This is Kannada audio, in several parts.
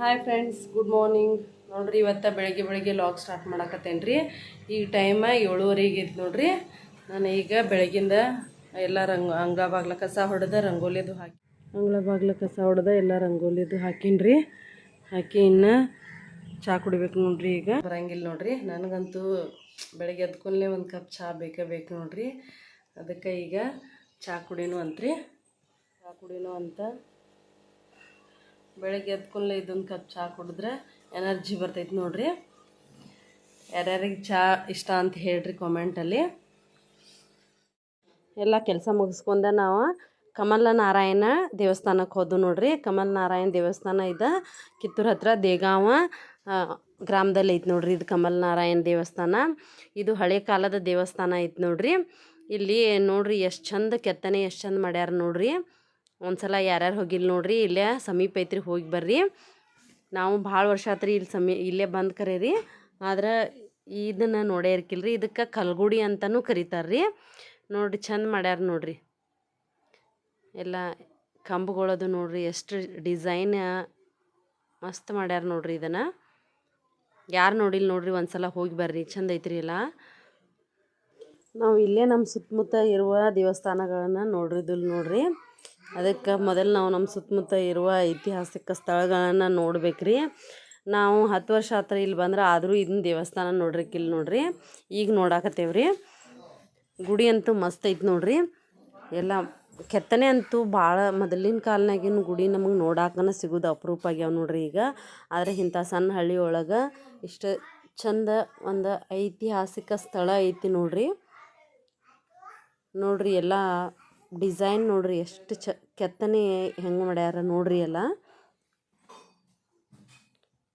ಹಾಯ್ ಫ್ರೆಂಡ್ಸ್ ಗುಡ್ ಮಾರ್ನಿಂಗ್ ನೋಡ್ರಿ, ಇವತ್ತು ಬೆಳಗ್ಗೆ ಬೆಳಗ್ಗೆ ಲಾಗ್ ಸ್ಟಾರ್ಟ್ ಮಾಡಕತ್ತೇನೆ ರೀ ಈಗ ಟೈಮ ಏಳುವರೆಗೆ ಇತ್ತು ನೋಡ್ರಿ. ನಾನು ಈಗ ಬೆಳಗಿಂದ ಎಲ್ಲ ರಂಗ, ಅಂಗ ಬಾಗ್ಲ ಕಸ ಹೊಡೆದ ರಂಗೋಲಿದು ಹಾಕಿ, ಅಂಗಳ ಬಾಗ್ಲ ಕಸ ಹೊಡೆದ ಎಲ್ಲ ರಂಗೋಲಿದು ಹಾಕೀನಿ ರೀ ಹಾಕಿ ಇನ್ನು ಚಹಾ ಕುಡಿಬೇಕು ನೋಡ್ರಿ ಈಗ. ಬರಂಗಿಲ್ಲ ನೋಡ್ರಿ. ನನಗಂತೂ ಬೆಳಗ್ಗೆ ಎದ್ಕೊಂಡ್ಲೆ ಒಂದು ಕಪ್ ಚಹಾ ಬೇಕೇ ಬೇಕು ನೋಡ್ರಿ. ಅದಕ್ಕೆ ಈಗ ಚಹಾ ಕುಡಿನು ಅಂತ್ರಿ. ಚಹಾ ಕುಡಿನು ಅಂತ ಬೆಳಗ್ಗೆ ಎದ್ಕೊಂಡ್ಲೆ ಇದೊಂದು ಕಪ್ ಚಹಾ ಕುಡಿದ್ರೆ ಎನರ್ಜಿ ಬರ್ತೈತೆ ನೋಡ್ರಿ. ಯಾರ್ಯಾರಿಗೆ ಚಹಾ ಇಷ್ಟ ಅಂತ ಹೇಳ್ರಿ ಕಾಮೆಂಟಲ್ಲಿ ಎಲ್ಲ ಕೆಲಸ ಮುಗಿಸ್ಕೊಂಡ ನಾವು ಕಮಲ ನಾರಾಯಣ ದೇವಸ್ಥಾನಕ್ಕೆ ಹೋದ್ವು ನೋಡ್ರಿ. ಕಮಲ್ ನಾರಾಯಣ ದೇವಸ್ಥಾನ ಇದು. ಕಿತ್ತೂರು ಹತ್ರ ದೇಗಾವ ಗ್ರಾಮದಲ್ಲಿ ಐತೆ ನೋಡ್ರಿ ಇದು ಕಮಲ್ ನಾರಾಯಣ ದೇವಸ್ಥಾನ. ಇದು ಹಳೆ ಕಾಲದ ದೇವಸ್ಥಾನ ಐತೆ ನೋಡ್ರಿ. ಇಲ್ಲಿ ನೋಡ್ರಿ ಎಷ್ಟು ಚಂದ ಕೆತ್ತನೆ, ಎಷ್ಟು ಚಂದ ಮಾಡ್ಯಾರ ನೋಡ್ರಿ. ಒಂದ್ಸಲ ಯಾರ್ಯಾರು ಹೋಗಿಲ್ಲ ನೋಡ್ರಿ, ಇಲ್ಲೇ ಸಮೀಪ ಐತ್ರಿ, ಹೋಗಿ ಬರ್ರಿ. ನಾವು ಭಾಳ ವರ್ಷ ಆತ್ರಿ ಇಲ್ಲಿ ಸಮೀ, ಇಲ್ಲೇ ಬಂದು ಕರೀರಿ. ಆದ್ರೆ ಇದನ್ನು ನೋಡೇ ರೀ ಇದಕ್ಕೆ ಕಲ್ಗುಡಿ ಅಂತಲೂ ಕರೀತಾರೆ ರೀ ನೋಡಿರಿ, ಚಂದ ಮಾಡ್ಯಾರ ನೋಡ್ರಿ. ಎಲ್ಲ ಕಂಬಗಳದು ನೋಡ್ರಿ, ಎಷ್ಟು ಡಿಸೈನ್ ಮಸ್ತ್ ಮಾಡ್ಯಾರ ನೋಡ್ರಿ ಇದನ್ನು. ಯಾರು ನೋಡಿಲ್ಲ ನೋಡ್ರಿ, ಒಂದ್ಸಲ ಹೋಗಿ ಬರ್ರಿ, ಚಂದ ಐತ್ರಿ ಎಲ್ಲ. ನಾವು ಇಲ್ಲೇ ನಮ್ಮ ಸುತ್ತಮುತ್ತ ಇರುವ ದೇವಸ್ಥಾನಗಳನ್ನು ನೋಡಿದ್ದಿಲ್ಲ ನೋಡ್ರಿ. ಅದಕ್ಕೆ ಮೊದಲು ನಾವು ನಮ್ಮ ಸುತ್ತಮುತ್ತ ಇರುವ ಐತಿಹಾಸಿಕ ಸ್ಥಳಗಳನ್ನು ನೋಡ್ಬೇಕ್ರಿ. ನಾವು ಹತ್ತು ವರ್ಷ ಆತ್ರ ಇಲ್ಲಿ ಬಂದ್ರೆ ಆದರೂ ಇದನ್ನ ದೇವಸ್ಥಾನ ನೋಡ್ರಿಕ್ಕಿಲ್ಲ ನೋಡ್ರಿ. ಈಗ ನೋಡಾಕತ್ತೇವ್ರಿ. ಗುಡಿ ಅಂತೂ ಮಸ್ತ್ ಐತೆ ನೋಡ್ರಿ. ಎಲ್ಲ ಕೆತ್ತನೆ ಅಂತೂ ಭಾಳ ಮೊದಲಿನ ಕಾಲನಾಗಿನ ಗುಡಿ ನಮಗೆ ನೋಡಾಕನ ಸಿಗೋದು ಅಪರೂಪ ಆಗ್ಯಾವ ನೋಡ್ರಿ ಈಗ. ಆದರೆ ಇಂಥ ಸಣ್ಣ ಹಳ್ಳಿ ಒಳಗೆ ಇಷ್ಟು ಚಂದ ಒಂದು ಐತಿಹಾಸಿಕ ಸ್ಥಳ ಐತಿ ನೋಡ್ರಿ. ನೋಡ್ರಿ ಎಲ್ಲ ಡಿಸೈನ್ ನೋಡ್ರಿ, ಎಷ್ಟು ಚ, ಕೆತ್ತನೆ ಹೆಂಗೆ ಮಾಡ್ಯಾರ ನೋಡ್ರಿ ಎಲ್ಲ.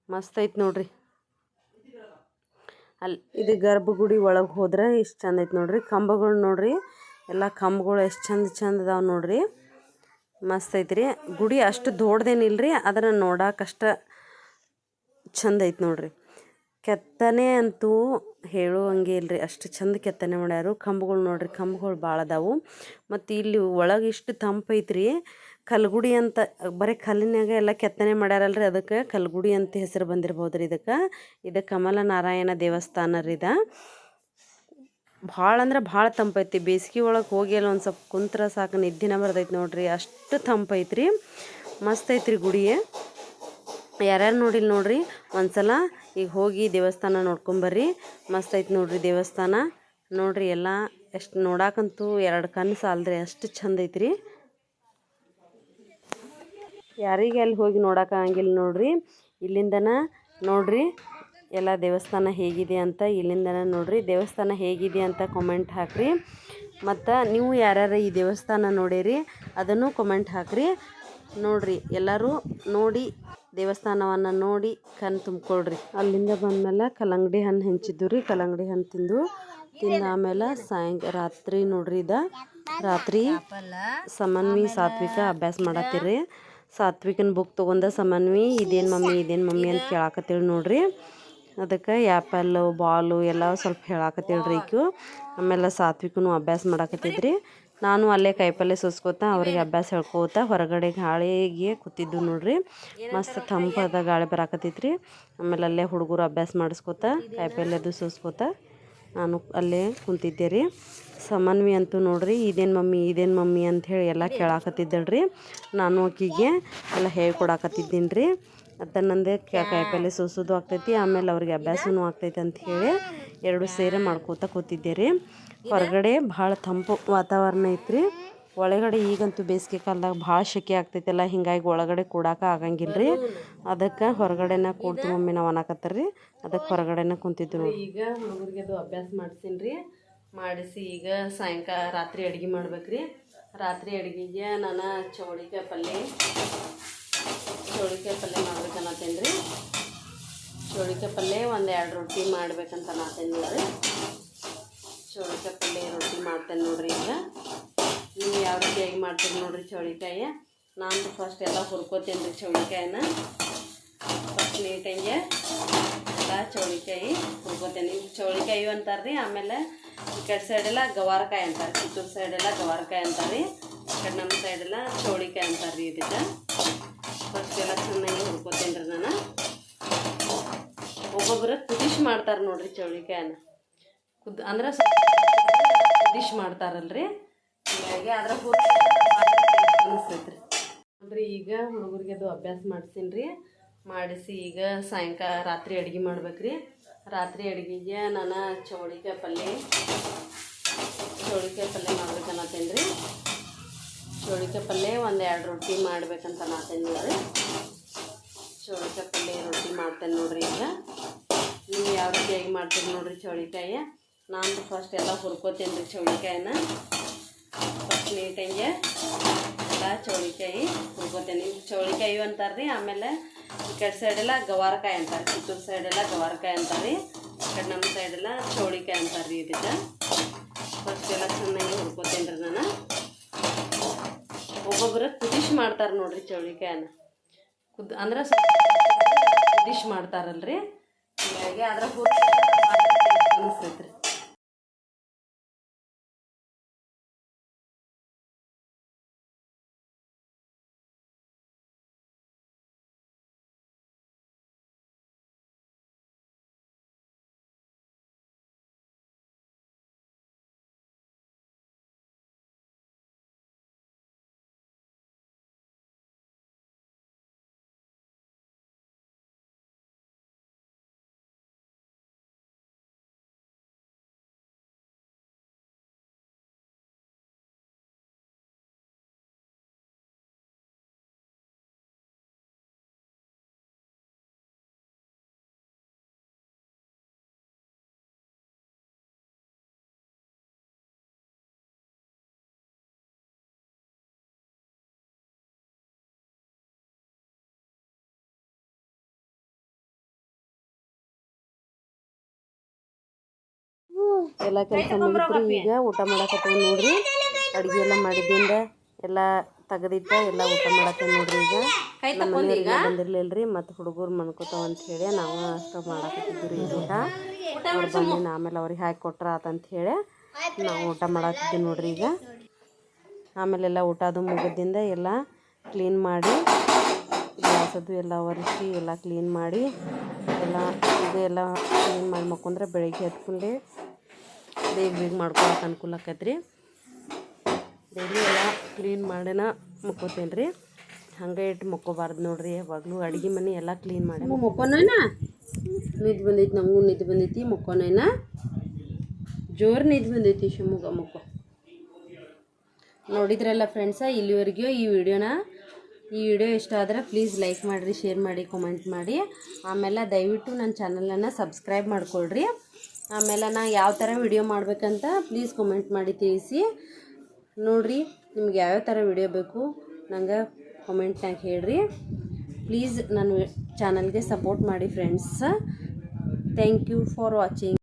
ಮಸ್ತ್ ಐತಿ ನೋಡ್ರಿ. ಅಲ್ಲಿ ಇದು ಗರ್ಭಗುಡಿ ಒಳಗೆ ಹೋದ್ರೆ ಇಷ್ಟು ಚಂದ ಐತೆ ನೋಡ್ರಿ. ಕಂಬಗಳು ನೋಡ್ರಿ, ಎಲ್ಲ ಕಂಬಗಳು ಎಷ್ಟು ಚಂದ ಚಂದ ಅದಾವೆ ನೋಡ್ರಿ. ಮಸ್ತ್ ಐತ್ರಿ ಗುಡಿ ಅಷ್ಟು ದೊಡ್ಡದೇನಿಲ್ಲ ರೀ ಅದನ್ನು ನೋಡಕ್ಕಷ್ಟ ಚಂದ ಐತೆ ನೋಡ್ರಿ. ಕೆತ್ತನೆ ಅಂತೂ ಹೇಳುವಂಗೆ ಇಲ್ರಿ. ಅಷ್ಟು ಚಂದ ಕೆತ್ತನೆ ಮಾಡ್ಯಾರು. ಕಂಬಗಳು ನೋಡ್ರಿ, ಕಂಬಗಳು ಭಾಳ ಅದಾವು. ಮತ್ತು ಇಲ್ಲಿ ಒಳಗೆ ಇಷ್ಟು ತಂಪು ಐತ್ರಿ. ಕಲ್ಗುಡಿ ಅಂತ, ಬರೀ ಕಲ್ಲಿನಾಗ ಎಲ್ಲ ಕೆತ್ತನೆ ಮಾಡ್ಯಾರಲ್ರಿ. ಅದಕ್ಕೆ ಕಲ್ಗುಡಿ ಅಂತ ಹೆಸರು ಬಂದಿರ್ಬೋದು ರೀ ಇದಕ್ಕೆ. ಇದು ಕಮಲ ನಾರಾಯಣ ದೇವಸ್ಥಾನ ರೀ ಇದು. ಭಾಳ ಅಂದ್ರೆ ಭಾಳ ತಂಪೈತಿ ಬೇಸಿಗೆ ಒಳಗೆ ಹೋಗಿ ಅಲ್ಲಿ ಒಂದು ಸ್ವಲ್ಪ ಕುಂತ್ರ ಸಾಕು ನಿದ್ದಿನ ಬರ್ತೈತಿ ನೋಡ್ರಿ. ಅಷ್ಟು ತಂಪೈತ್ರಿ ಮಸ್ತ್ ಐತ್ರಿ ಗುಡಿ. ಯಾರ್ಯಾರು ನೋಡಿಲ್ಲ ನೋಡ್ರಿ, ಒಂದ್ಸಲ ಈಗ ಹೋಗಿ ದೇವಸ್ಥಾನ ನೋಡ್ಕೊಂಬರ್ರಿ ಮಸ್ತ್ ಐತೆ ನೋಡ್ರಿ ದೇವಸ್ಥಾನ. ನೋಡ್ರಿ ಎಲ್ಲ, ಎಷ್ಟು ನೋಡಾಕಂತೂ ಎರಡು ಕಣ್ಣು ಸಾಲದ್ರೆ, ಅಷ್ಟು ಚಂದ ಐತ್ರಿ. ಯಾರಿಗೆ ಅಲ್ಲಿ ಹೋಗಿ ನೋಡೋಕ್ಕಾಗಿಲ್ಲ ನೋಡ್ರಿ, ಇಲ್ಲಿಂದನ ನೋಡ್ರಿ ಎಲ್ಲ ದೇವಸ್ಥಾನ ಹೇಗಿದೆ ಅಂತ, ಇಲ್ಲಿಂದನ ನೋಡ್ರಿ ದೇವಸ್ಥಾನ ಹೇಗಿದೆ ಅಂತ ಕಮೆಂಟ್ ಹಾಕ್ರಿ. ಮತ್ತು ನೀವು ಯಾರ್ಯಾರು ಈ ದೇವಸ್ಥಾನ ನೋಡಿರಿ, ಅದನ್ನು ಕಮೆಂಟ್ ಹಾಕ್ರಿ. ನೋಡ್ರಿ, ಎಲ್ಲರೂ ನೋಡಿ ದೇವಸ್ಥಾನವನ್ನು ನೋಡಿ ಕಣ್ ತುಂಬಿಕೊಳ್ರಿ. ಅಲ್ಲಿಂದ ಬಂದಮೇಲೆ ಕಲ್ಲಂಗಡಿ ಹಣ್ಣು ಹೆಂಚಿದ್ದು ರೀ, ಕಲ್ಲಂಗಡಿ ಹಣ್ಣು ತಿಂದು ತಿಂದ ಆಮೇಲೆ ಸಾಯಂಕ ರಾತ್ರಿ ನೋಡ್ರಿ ಇದ. ರಾತ್ರಿ ಸಮನ್ವಿ ಸಾತ್ವಿಕ ಅಭ್ಯಾಸ ಮಾಡತ್ತೀರಿ ಸಾತ್ವಿಕನ ಬುಕ್ ತೊಗೊಂಡ ಸಮನ್ವಿ, ಇದೇನು ಮಮ್ಮಿ ಇದೇನು ಮಮ್ಮಿ ಅಂತ ಕೇಳಾಕತ್ತೀವಿ ನೋಡ್ರಿ. ಅದಕ್ಕೆ ಆ್ಯಪಲ್ಲು, ಬಾಲು ಎಲ್ಲ ಸ್ವಲ್ಪ ಹೇಳಾಕತ್ತೇಳ್ರಿ ಈಕು. ಆಮೇಲೆ ಸಾತ್ವಿಕನು ಅಭ್ಯಾಸ ಮಾಡಾಕತ್ತಿದ್ರಿ. ನಾನು ಅಲ್ಲೇ ಕಾಯಿಪಲ್ಲೆ ಸುಸ್ಕೋತ ಅವ್ರಿಗೆ ಅಭ್ಯಾಸ ಹೇಳ್ಕೋತ ಹೊರಗಡೆ ಗಾಳಿಗೆ ಕೂತಿದ್ದು ನೋಡ್ರಿ. ಮಸ್ತ್ ತಂಪಾದ ಗಾಳಿ ಬರಾಕತ್ತೈತ್ರಿ. ಆಮೇಲೆ ಅಲ್ಲೇ ಹುಡುಗರು ಅಭ್ಯಾಸ ಮಾಡಿಸ್ಕೋತ ಕಾಯಿಪಲ್ಲೆದು ಸುಸ್ಕೋತ ನಾನು ಅಲ್ಲೇ ಕುಂತಿದ್ದೆ ರೀ. ಸಮನ್ವಿ ಅಂತೂ ನೋಡ್ರಿ, ಇದೇನು ಮಮ್ಮಿ ಇದೇನು ಮಮ್ಮಿ ಅಂತ ಹೇಳಿ ಎಲ್ಲ ಕೇಳಾಕತ್ತಿದ್ದಳ್ರಿ. ನಾನು ಆಕಿಗೆ ಎಲ್ಲ ಹೇಳ್ಕೊಡಾಕತ್ತಿದ್ದೀನಿ ರೀ. ಅದನ್ನಂದೆ ಕಾಯಿಪಲ್ಲೆ ಸೋಸೋದು ಆಗ್ತೈತಿ, ಆಮೇಲೆ ಅವ್ರಿಗೆ ಅಭ್ಯಾಸವೂ ಆಗ್ತೈತಿ ಅಂತ ಹೇಳಿ ಎರಡು ಸೇರೆ ಮಾಡ್ಕೋತ ಕೂತಿದ್ದೆ ರೀ ಹೊರಗಡೆ ಭಾಳ ತಂಪು ವಾತಾವರಣ ಐತ್ರಿ. ಒಳಗಡೆ ಈಗಂತೂ ಬೇಸಿಗೆ ಕಾಲದಾಗ ಭಾಳ ಸೆಕೆ ಆಗ್ತೈತಲ್ಲ, ಹಿಂಗಾಗಿ ಒಳಗಡೆ ಕೂಡಾಕ ಆಗಂಗಿಲ್ಲ ರೀ ಅದಕ್ಕೆ ಹೊರಗಡೆನ ಕೂಡ್ತು ಮಮ್ಮಿ ನಾವು ಅನ್ನಕತ್ತಾರ ಅದಕ್ಕೆ ಹೊರಗಡೆನ ಕುಂತಿದ್ದು ನೋಡಿ ಈಗ ಹುಡುಗರಿಗೆ ಅದು ಅಭ್ಯಾಸ ಮಾಡ್ತೀನಿ ರೀ ಮಾಡಿಸಿ ಈಗ ಸಾಯಂಕಾಲ ರಾತ್ರಿ ಅಡುಗೆ ಮಾಡ್ಬೇಕ್ರಿ. ರಾತ್ರಿ ಅಡುಗೆಗೆ ನಾನು ಚೌಳಿಕಾಯಿ ಪಲ್ಯ ಚೌಳಿಕಾಯಿ ಪಲ್ಯ ಮಾಡ್ಬೇಕನ್ನತ್ತೇನೆ ರೀ. ಚೌಳಿಕಾಯಿ ಪಲ್ಯ ಒಂದು ಎರಡು ರೊಟ್ಟಿ ಮಾಡ್ಬೇಕಂತ ನಾತೇನೆ ನೋಡ್ರಿ. ಚೌಳಿಕಾಯಿ ಪಲ್ಯ ರೊಟ್ಟಿ ಮಾಡ್ತೇನೆ ನೋಡ್ರಿ ಈಗ. ನೀವು ಯಾವ ರೀತಿಯಾಗಿ ಮಾಡ್ತೀರಿ ನೋಡ್ರಿ ಚೌಳಿಕಾಯಿ? ನಾನು ಫಸ್ಟ್ ಎಲ್ಲ ಹುರ್ಕೋತೇನೆ ರೀ ಚೌಳಿಕಾಯಿನ. ಫಸ್ಟ್ ನೀಟಾಗಿ ಎಲ್ಲ ಚೌಳಿಕಾಯಿ ಹುರ್ಕೋತೇನೆ. ಚೌಳಿಕಾಯಿ ಅಂತಾರೆ ರೀ ಆಮೇಲೆ ಈ ಕಡೆ ಸೈಡೆಲ್ಲ ಗವಾರಕಾಯಿ ಅಂತಾರೆ ಕಿತ್ತೂರು ಸೈಡೆಲ್ಲ ಗವಾರಕಾಯಿ ಅಂತಾರೆ ರೀ ಈ ಕಡೆ ನಮ್ಮ ಸೈಡೆಲ್ಲ ಚೌಳಿಕಾಯಿ ಅಂತಾರೆ ರೀ ಇದಕ್ಕೆ ಫಸ್ಟ್ ಎಲ್ಲ ಚೆನ್ನಾಗಿ ಹುರ್ಕೋತೇನೆ ರೀ ನಾನು ಒಬ್ಬೊಬ್ಬರು ಕುದಿಶ್ ಮಾಡ್ತಾರೆ ನೋಡ್ರಿ ಚೌಳಿಕಾಯನ್ನ ಕುದ್ ಅಂದ್ರೆ ಡಿಶ್ ಮಾಡ್ತಾರಲ್ರಿ. ಹೀಗಾಗಿ ಅದ್ರ ಅನಿಸ್ತೈತ್ರಿ ಅಂದ್ರೆ ಈಗ ಹುಡುಗರಿಗೆ ಅದು ಅಭ್ಯಾಸ ಮಾಡ್ಸೀನಿ ರೀ ಮಾಡಿಸಿ ಈಗ ಸಾಯಂಕಾಲ ರಾತ್ರಿ ಅಡುಗೆ ಮಾಡ್ಬೇಕ್ರಿ. ರಾತ್ರಿ ಅಡುಗೆಗೆ ನಾನು ಚೌಳಿಕಾಯಿ ಪಲ್ಯ ಚೌಳಿಕಾಯಿ ಪಲ್ಯ ಮಾಡ್ಬೇಕನ್ನತ್ತೇನೆ ರೀ ಚೌಳಿಕಾಯಿ ಪಲ್ಯ ಒಂದು ಎರಡು ರೊಟ್ಟಿ ಮಾಡ್ಬೇಕಂತ ನಾತೇನೆ ನೋಡ್ರಿ ಚೌಳಿಕಾಯಿ ಪಲ್ಯ ರೊಟ್ಟಿ ಮಾಡ್ತೇನೆ ನೋಡ್ರಿ ಈಗ. ನೀವು ಯಾವ ರೀತಿಯಾಗಿ ಮಾಡ್ತೀರಿ ನೋಡಿರಿ ಚೌಳಿಕಾಯಿ. ನಾನು ಫಸ್ಟ್ ಎಲ್ಲ ಹುರ್ಕೋತೀನಿ ರೀ ಚೌಳಿಕಾಯಿನ. ಫಸ್ಟ್ ನೀಟಾಗಿ ಎಲ್ಲ ಚೌಳಿಕಾಯಿ ಹುರ್ಕೋತೀನಿ. ಚೌಳಿಕಾಯಿ ಅಂತಾರೆ ರೀ ಆಮೇಲೆ ಈ ಕಡೆ ಸೈಡೆಲ್ಲ ಗವಾರಕಾಯಿ ಅಂತಾರೆ ಕಿತ್ತೂರು ಸೈಡೆಲ್ಲ ಗವಾರಕಾಯಿ ಅಂತಾರೆ ರೀ ಈ ಕಡೆ ನಮ್ಮ ಸೈಡೆಲ್ಲ ಚೌಳಿಕಾಯಿ ಅಂತಾರೆ ರೀ ಇದಕ್ಕೆ ಫಸ್ಟ್ ಎಲ್ಲ ಚೆನ್ನಾಗಿ ಹುರ್ಕೋತೀನಿ ರೀ ನಾನು. ಒಬ್ಬೊಬ್ಬರು ಕುದಿಶ್ ಮಾಡ್ತಾರೆ ನೋಡ್ರಿ ಚೌಳಿಕಾಯನ್ನ ಕುದ್ ಅಂದ್ರೆ ಕುದಿಶ್ ಮಾಡ್ತಾರಲ್ರಿ. ಹೀಗಾಗಿ ಅದ್ರ ಅನಿಸ್ತೈತ್ರಿ ಎಲ್ಲ ಕೆಲಸ ಮುಗಿತ್ರಿ ಈಗ ಊಟ ಮಾಡಕತ್ತೀವಿ ನೋಡ್ರಿ. ಅಡುಗೆ ಎಲ್ಲ ಮಾಡಿದಿಂದ ಎಲ್ಲ ತೆಗೆದಿಟ್ಟ ಎಲ್ಲ ಊಟ ಮಾಡಕ್ಕೆ ನೋಡ್ರಿ ಈಗ. ನಮ್ಮ ಮನೆಯವ್ರಿಗೆ ಬಂದಿರ್ಲಿಲ್ರಿ ಮತ್ತು ಹುಡುಗರು ಮನ್ಕೋತಾವ ಅಂತ ಹೇಳಿ ನಾವು ಅಷ್ಟು ಮಾಡಕತ್ತಿದ್ವಿ ಊಟ. ಅವ್ರು ಬಂದಿನ ಆಮೇಲೆ ಅವ್ರಿಗೆ ಹಾಕಿ ಕೊಟ್ರ ಅಂತ ಹೇಳಿ ನಾವು ಊಟ ಮಾಡಾಕತ್ತೀವಿ ನೋಡ್ರಿ ಈಗ. ಆಮೇಲೆ ಎಲ್ಲ ಊಟ ಅದು ಮುಗಿದಿಂದ ಎಲ್ಲ ಕ್ಲೀನ್ ಮಾಡಿ ಗ್ಯಾಸದ್ದು ಎಲ್ಲ ಒರೆಸಿ ಎಲ್ಲ ಕ್ಲೀನ್ ಮಾಡಿ ಎಲ್ಲ ಇದು ಎಲ್ಲ ಕ್ಲೀನ್ ಮಾಡಿ ಮಕ್ಕೊಂಡ್ರೆ ಬೆಳಗ್ಗೆ ಎದ್ಕೊಂಡೆ ಬೇಗ ಬೇಗ ಮಾಡ್ಕೊಳಕ್ಕೆ ಅನುಕೂಲ ಆಕೈತ್ರಿ ಡೈಲಿ ಎಲ್ಲ ಕ್ಲೀನ್ ಮಾಡೇನ ಮುಕ್ಕೋತೇನೆ ರೀ ಹಂಗೆ ಇಟ್ಟು ಮುಕ್ಕೋಬಾರ್ದು ನೋಡ್ರಿ ಯಾವಾಗಲೂ. ಅಡುಗೆ ಮನೆ ಎಲ್ಲ ಕ್ಲೀನ್ ಮಾಡಿ ಮುಕ್ಕೋನೇನ? ನಿದ್ದು ಬಂದೈತಿ, ನಮಗೂ ನಿದ್ದು ಬಂದೈತಿ, ಮುಕ್ಕೋನೇನ? ಜೋರು ನಿದ್ದು ಬಂದೈತಿ ಶಿವಮೊಗ್ಗ ಮುಕ್ಕ. ನೋಡಿದ್ರಲ್ಲ ಫ್ರೆಂಡ್ಸ ಇಲ್ಲಿವರೆಗೂ ಈ ವಿಡಿಯೋನ? ಈ ವಿಡಿಯೋ ಇಷ್ಟ ಆದರೆ ಪ್ಲೀಸ್ ಲೈಕ್ ಮಾಡಿರಿ ಶೇರ್ ಮಾಡಿ ಕಮೆಂಟ್ ಮಾಡಿ. ಆಮೇಲೆ ದಯವಿಟ್ಟು ನನ್ನ ಚಾನಲನ್ನು ಸಬ್ಸ್ಕ್ರೈಬ್ ಮಾಡ್ಕೊಳ್ರಿ. ಆಮೇಲೆ ನಾ ಯಾವ ಥರ ವಿಡಿಯೋ ಮಾಡಬೇಕಂತ ಪ್ಲೀಸ್ ಕಮೆಂಟ್ ಮಾಡಿ ತಿಳಿಸಿ. ನೋಡಿರಿ, ನಿಮ್ಗೆ ಯಾವ್ಯಾವ ಥರ ವಿಡಿಯೋ ಬೇಕು, ನಂಗೆ ಕಮೆಂಟ್ನಾಗ ಹೇಳ್ರಿ. ಪ್ಲೀಸ್ ನನ್ನ ಚಾನಲ್ಗೆ ಸಪೋರ್ಟ್ ಮಾಡಿ friends thank you for watching